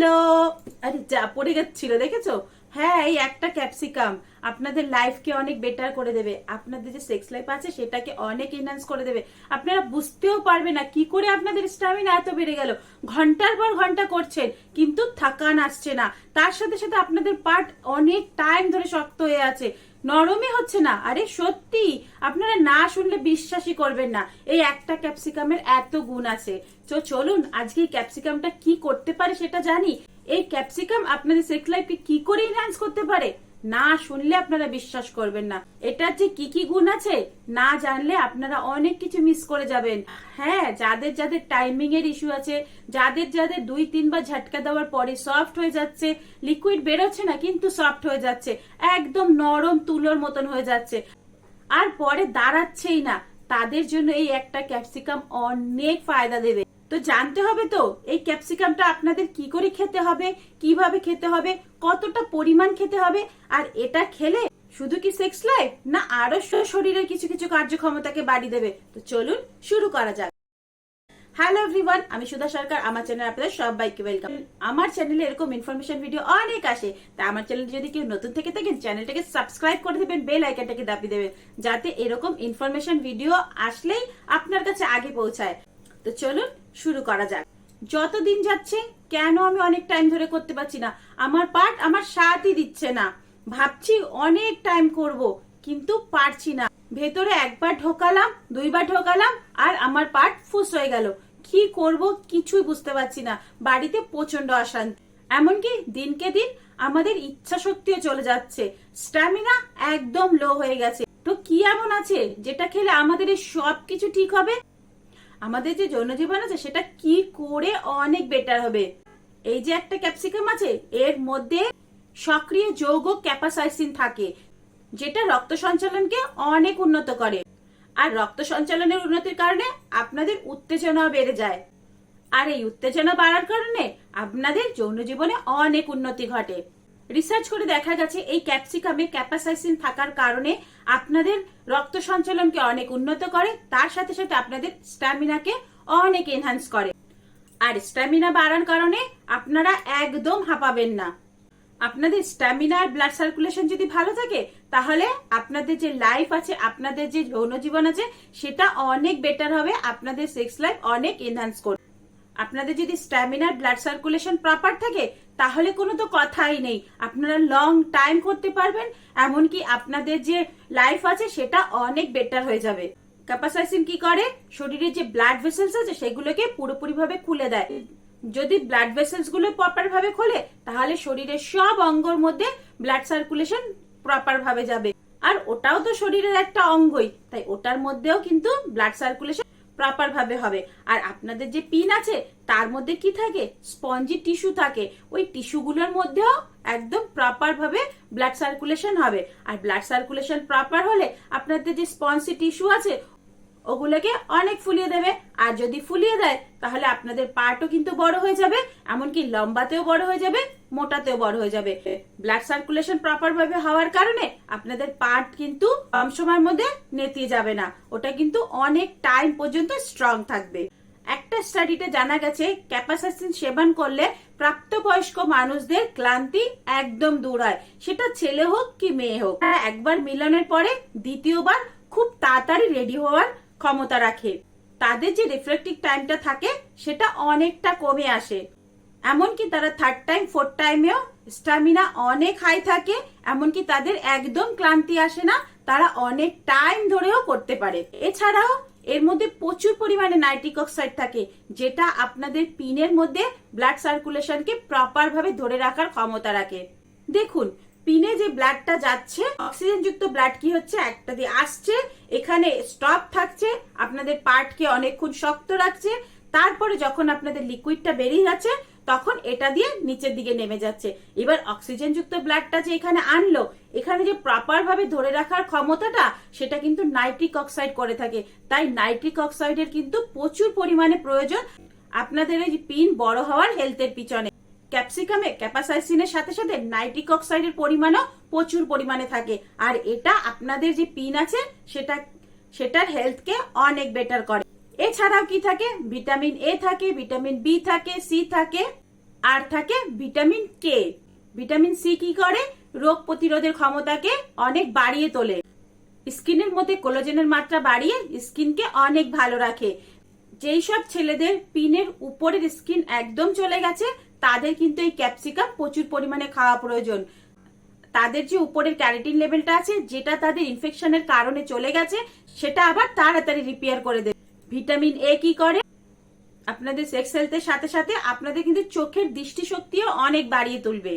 Hello. আরে যা, পড়ে গেছিল, দেখেছ? হ্যাঁ এই একটা ক্যাপসিকাম আপনাদের লাইফকে অনেক বেটার করে দেবে। আপনাদের যে সেক্স লাইফ আছে, সেটাকে অনেক এনহান্স করে দেবে। আপনারা বুঝতেও পারবে না কি করে আপনাদের স্টামিনা এত বেড়ে গেল। ঘণ্টার পর ঘণ্টা করছেন, কিন্তু থাকান আসছে না। তার সাথে সাথে আপনাদের পার্ট অনেক টাইম ধরে শক্ত হয়ে আছে। নরমই হচ্ছে না। আরে সত্যি, আপনারা না শুনলে বিশ্বাসই করবেন না। এই একটা ক্যাপসিকামের এত গুণ আছে। তো চলুন, আজকে এই ক্যাপসিকামটা কি করতে পারে সেটা জানি। এই ক্যাপসিকাম আপনাদের সেক্স লাইফকে কি করে এনহ্যান্স করতে পারে? না শুনলে আপনারা বিশ্বাস করবেন না। এটার যে কি কি গুণ আছে, না জানলে আপনারা অনেক কিছু মিস করে যাবেন। হ্যাঁ যাদের যাদের টাইমিং এর ইস্যু আছে, যাদের যাদের দুই, তিনবার ঝাটকা দেওয়ার পরে সফট হয়ে যাচ্ছে লিকুইড বেরোচ্ছে না, কিন্তু সফট হয়ে যাচ্ছে। একদম নরম তুলোর মতন হয়ে যাচ্ছে। আর পরে দাঁড়াচ্ছেই না। তাদের জন্য এই একটা ক্যাপসিকাম অনেক ফায়দা দেবে। তো জানতে হবে তো, এই ক্যাপসিকামটা আপনাদের কি করে খেতে হবে, কীভাবে খেতে হবে, কতটা পরিমাণ খেতে হবে, আর এটা খেলে শুধু কি সেক্স লাইফ না আরও শরীরের কিছু কিছু কার্যক্ষমতাকে বাড়িয়ে দেবে? তো চলুন শুরু করা যাক। হ্যালো এভরিওয়ান আমি সুধা সরকার, আমার চ্যানেল আপনাদের সবাইকে ওয়েলকাম আমার চ্যানেলে এরকম ইনফরমেশন ভিডিও অনেক আসে, তা আমার চ্যানেল যদি কেউ নতুন থেকে থাকেন চ্যানেলটাকে সাবস্ক্রাইব করে দেবেন বেল আইকনটাকে দাবিয়ে দেবেন, যাতে এরকম ইনফরমেশন ভিডিও আসলেই আপনার কাছে আগে পৌঁছায়। তো চলুন শুরু করা যাক। যতদিন যাচ্ছে, কেন আমি অনেক টাইম ধরে করতে পারছি না? আমার পার্ট আমার সাথই দিচ্ছে না। ভাবছি অনেক টাইম করব, কিন্তু পারছি না। ভেতরে একবার ঢোকালাম, দুইবার ঢোকালাম, আর আমার পার্ট ফুস হয়ে গেল। কি করব কিছুই বুঝতে পারছি না। বাড়িতে প্রচণ্ড অশান্তি। এমনকি দিনকে দিন আমাদের ইচ্ছা শক্তিও চলে যাচ্ছে। স্ট্যামিনা একদম লো হয়ে গেছে। তো কি এমন আছে যেটা খেলে আমাদের এই সব কিছু ঠিক হবে? আমাদের যে যৌন জীবন আছে, সেটা কি করে অনেক বেটার হবে? এই যে একটা ক্যাপসিকাম আছে, এর মধ্যে সক্রিয় যৌগ ক্যাপাসাইসিন থাকে, যেটা রক্ত সঞ্চালনকে অনেক উন্নত করে। আর রক্ত সঞ্চালনের উন্নতির কারণে আপনাদের উত্তেজনা বেড়ে যায়। আর এই উত্তেজনা বাড়ার কারণে আপনাদের যৌন জীবনে অনেক উন্নতি ঘটে। রিসার্চ করে দেখা গেছে, এই ক্যাপসিকামে ক্যাপাসাইসিন থাকার কারণে আপনাদের রক্ত সঞ্চালনকে অনেক উন্নত করে, তার সাথে সাথে আপনাদের স্ট্যামিনাকে অনেক এনহান্স করে। আর স্ট্যামিনা বাড়ার কারণে আপনারা একদম হাঁপাবেন না। আপনাদের স্ট্যামিনা আর ব্লাড সার্কুলেশন যদি ভালো থাকে, তাহলে আপনাদের যে লাইফ আছে, আপনাদের যে যৌন জীবন আছে, সেটা অনেক বেটার হবে, আপনাদের সেক্স লাইফ অনেক এনহান্স করবে। আপনাদের যদি স্ট্যামিনার ব্লাড সার্কুলেশন প্রপার থাকে, তাহলে কোনো তো কথাই নেই। আপনারা লং টাইম করতে পারবেন, এমনকি আপনাদের যে লাইফ আছে, সেটা অনেক বেটার হয়ে যাবে। ক্যাপাসাইসিন কি করে? শরীরের যে ব্লাড ভেসেলস আছে, সেগুলোকে পুরোপুরি ভাবে খুলে দেয়। যদি ব্লাড ভেসেলসগুলো প্রপার ভাবে খোলে, তাহলে শরীরের সব অঙ্গর মধ্যে ব্লাড সার্কুলেশন প্রপার ভাবে যাবে। আর ওটাও তো শরীরের একটা অঙ্গই, তাই ওটার মধ্যেও কিন্তু ব্লাড সার্কুলেশন প্রপার ভাবে হবে। আর আপনাদের যে পিন আছে, তার মধ্যে কি থাকে? স্পঞ্জি টিস্যু থাকে। ওই টিস্যুগুলোর মধ্যেও একদম প্রপারভাবে ব্লাড সার্কুলেশন হবে। আর ব্লাড সার্কুলেশন প্রপার হলে আপনাদের যে স্পঞ্জি টিস্যু আছে ওগুলোকে অনেক ফুলিয়ে দেবে। আর যদি ফুলিয়ে দেয়, তাহলে আপনাদের পার্টও কিন্তু বড় হয়ে যাবে, এমনকি লম্বাতেও বড় হয়ে যাবে, মোটাতেও বড় হয়ে যাবে। ব্লাড সার্কুলেশন প্রপার ভাবে হওয়ার কারণে আপনাদের পার্ট কিন্তু কম সময়ের মধ্যে নেতিয়ে যাবে না। ওটা কিন্তু অনেক টাইম পর্যন্ত স্ট্রং থাকবে। একটা স্টাডিতে জানা গেছে ক্যাপাসাইসিন সেবন করলে প্রাপ্তবয়স্ক মানুষদের ক্লান্তি একদম দূর হয়। সেটা ছেলে হোক কি মেয়ে হোক একবার মিলনের পরে দ্বিতীয়বার খুব তাড়াতাড়ি রেডি হওয়ার ক্ষমতা রাখে। তাদের যে রিফ্লেক্টিভ টাইমটা থাকে, সেটা অনেকটা কমে আসে। এমনকি তারা থার্ড টাইম ফোর্থ টাইমেও স্টামিনা অনেক হাই থাকে, এমনকি তাদের একদম ক্লান্তি আসে না, তারা অনেক টাইম ধরেও করতে পারে। এছাড়াও, এর মধ্যে প্রচুর পরিমাণে নাইট্রিক অক্সাইড থাকে, যেটা আপনাদের পিনের মধ্যে ব্লাড সার্কুলেশনকে প্রপার ভাবে ধরে রাখার ক্ষমতা রাখে। দেখুন পিনে যে ব্লাডটা যাচ্ছে অক্সিজেন যুক্ত ব্লাড কি হচ্ছে? একটা দিয়ে আসছে, এখানে স্টপ থাকছে, আপনাদের পার্টকে অনেকক্ষণ শক্ত রাখছে, তারপরে যখন আপনাদের লিকুইডটা বেরিয়ে যাচ্ছে, তখন এটা দিয়ে নিচের দিকে নেমে যাচ্ছে। এবার অক্সিজেন যুক্ত ব্লাডটা যে এখানে আনলো, এখানে যে প্রপার ভাবে ধরে রাখার ক্ষমতাটা, সেটা কিন্তু নাইট্রিক অক্সাইড করে থাকে। তাই নাইট্রিক অক্সাইডের কিন্তু প্রচুর পরিমাণে প্রয়োজন। আপনাদের এই পিন বড় হওয়ার হেলথের পিছনে। ক্যাপসিকামে ক্যাপাসাইসিনের সাথে সাথে নাইট্রিক অক্সাইডের পরিমাণও প্রচুর পরিমাণে থাকে। আর এটা আপনাদের যে পিন আছে, সেটা, সেটার হেলথকে অনেক বেটার করে। এছাড়াও কি থাকে? ভিটামিন এ থাকে, ভিটামিন বি থাকে, সি থাকে, আর থাকে ভিটামিন কে। ভিটামিন সি কি করে? রোগ প্রতিরোধের ক্ষমতাকে অনেক বাড়িয়ে তোলে। স্কিনের মধ্যে কোলাজেনের মাত্রা বাড়িয়ে স্কিনকে অনেক ভালো রাখে। যেই সব ছেলেদের পিনের উপরের স্কিন একদম চলে গেছে তাদের কিন্তু এই ক্যাপসিকাম প্রচুর পরিমাণে খাওয়া প্রয়োজন। তাদের যে উপরের ক্যারেটিন লেভেলটা আছে, যেটা তাদের ইনফেকশনের কারণে চলে গেছে, সেটা আবার তাড়াতাড়ি রিপেয়ার করে দেবে। ভিটামিন এ কি করে? আপনাদের সেক্স হেলথের সাথে সাথে আপনাদের কিন্তু চোখের দৃষ্টিশক্তিও অনেক বাড়িয়ে তুলবে।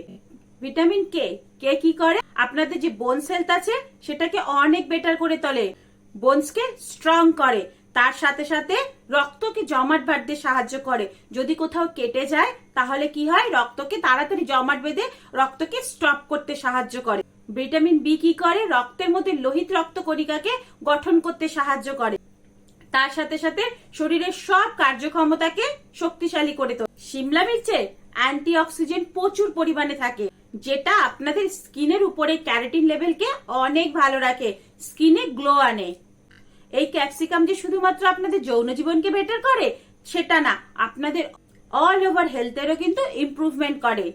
ভিটামিন কে কে কি করে? আপনাদের যে বোনস হেলথ আছে, সেটাকে অনেক বেটার করে তোলে। বোনসকে স্ট্রং করে। তার সাথে সাথে রক্তকে জমাট বাঁধতে সাহায্য করে। যদি কোথাও কেটে যায়, তাহলে কি হয়? রক্তকে তাড়াতাড়ি জমাট বেঁধে রক্তকে স্টপ করতে সাহায্য করে। ভিটামিন বি কি করে? রক্তের মধ্যে লোহিত রক্ত কণিকাকে গঠন করতে সাহায্য করে। তার সাথে সাথে শরীরের সব কার্যক্ষমতাকে শক্তিশালী করে তোলে। সিমলা মির্চে অ্যান্টি অক্সিডেন্ট প্রচুর পরিমাণে থাকে, যেটা আপনাদের স্কিনের উপরে ক্যারেটিন লেভেলকে অনেক ভালো রাখে। স্কিনে গ্লো আনে। এই ক্যাপসিকাম যে শুধুমাত্র আপনাদের যৌন জীবনকে বেটার করে, সেটা না। আপনাদের অল ওভার হেলথেরও কিন্তু ইম্প্রুভমেন্ট করে।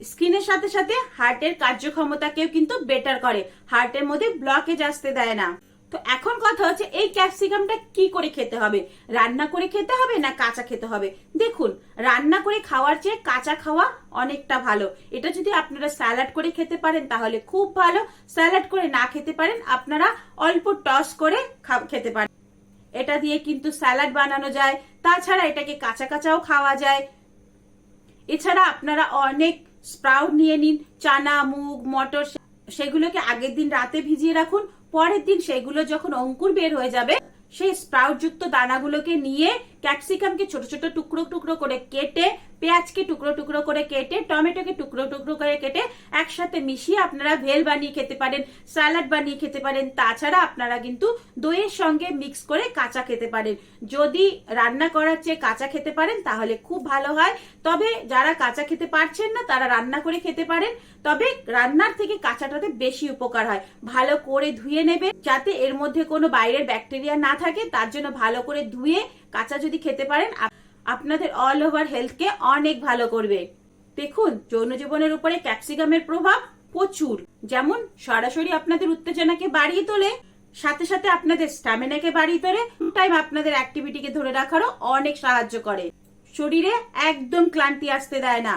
স্কিনের সাথে সাথে হার্টের কার্যক্ষমতাকেও কিন্তু বেটার করে। হার্টের মধ্যে ব্লকেজ আসতে দেয় না। তো এখন কথা হচ্ছে, এই ক্যাপসিকামটা কি করে খেতে হবে? রান্না করে খেতে হবে না কাঁচা খেতে হবে? দেখুন, রান্না করে খাওয়ার চেয়ে কাঁচা খাওয়া অনেকটা ভালো। এটা যদি আপনারা স্যালাড করে খেতে পারেন তাহলে খুব ভালো। স্যালাড করে না খেতে পারেন, আপনারা অল্প টস করে খেতে পারেন। এটা দিয়ে কিন্তু স্যালাড বানানো যায়। তাছাড়া এটাকে কাঁচা কাঁচাও খাওয়া যায়। এছাড়া আপনারা অনেক স্প্রাউট নিয়ে নিন, চানা, মুগ, মটর সেগুলোকে আগের দিন রাতে ভিজিয়ে রাখুন। পরের দিন সেগুলো যখন অঙ্কুর বের হয়ে যাবে, সেই স্প্রাউট যুক্ত দানাগুলোকে নিয়ে ক্যাপসিকামকে ছোট ছোট টুকরো টুকরো করে কেটে পেঁয়াজকে টুকরো টুকরো করে কেটে, টমেটোকে টুকরো টুকরো করে কেটে একসাথে মিশিয়ে আপনারা ভেল বানিয়ে খেতে পারেন, স্যালাড বানিয়ে খেতে পারেন। তাছাড়া আপনারা কিন্তু দইয়ের সঙ্গে মিক্স করে কাঁচা খেতে পারেন। যদি রান্না করার চেয়ে কাঁচা খেতে পারেন, তাহলে খুব ভালো হয়। তবে যারা কাঁচা খেতে পারছেন না, তারা রান্না করে খেতে পারেন। তবে রান্নার থেকে কাঁচাটাতে বেশি উপকার হয়। ভালো করে ধুয়ে নেবে যাতে এর মধ্যে কোনো বাইরের ব্যাকটেরিয়া না থাকে। তার জন্য ভালো করে ধুয়ে কাঁচা যদি খেতে পারেন আপনাদের অল ওভার হেলথকে অনেক ভালো করবে। দেখুন, যৌন জীবনের উপরে ক্যাপসিকামের প্রভাব প্রচুর। যেমন, সরাসরি আপনাদের উত্তেজনাকে বাড়িয়ে তোলে, সাথে সাথে আপনাদের স্ট্যামিনাকে বাড়িয়ে তোলে টাইম আপনাদের অ্যাক্টিভিটিকে ধরে রাখারও অনেক সাহায্য করে। শরীরে একদম ক্লান্তি আসতে দেয় না।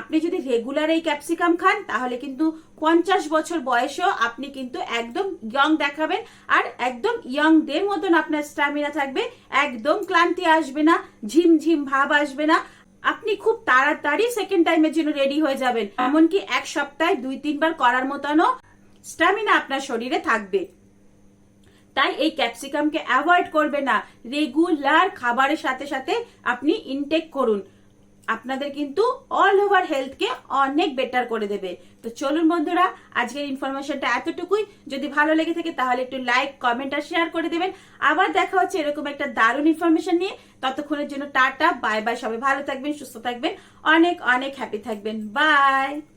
আপনি যদি রেগুলার এই ক্যাপসিকাম খান তাহলে কিন্তু পঞ্চাশ বছর বয়সেও আপনি কিন্তু একদম ইয়ং দেখাবেন আর একদম ইয়ংদের মতন আপনার স্ট্যামিনা থাকবে। একদম ক্লান্তি আসবে না ঝিমঝিম ভাব আসবে না। আপনি খুব তাড়াতাড়ি সেকেন্ড টাইমের জন্য রেডি হয়ে যাবেন। এমনকি এক সপ্তাহে দুই তিনবার করার মতনও স্ট্যামিনা আপনার শরীরে থাকবে। তাই এই ক্যাপসিকামকে অ্যাভয়েড করবে না। রেগুলার খাবারের সাথে সাথে আপনি ইনটেক করুন। আপনাদের কিন্তু অল ওভার হেলথকে অনেক বেটার করে দেবে। তো চলুন বন্ধুরা, আজকের ইনফরমেশনটা এতটুকুই। যদি ভালো লেগে থাকে তাহলে একটু লাইক কমেন্ট আর শেয়ার করে দেবেন। আবার দেখা হচ্ছে এরকম একটা দারুণ ইনফরমেশন নিয়ে। ততক্ষণের জন্য টাটা বাই বাই সবাই ভালো থাকবেন, সুস্থ থাকবেন। অনেক অনেক হ্যাপি থাকবেন। বাই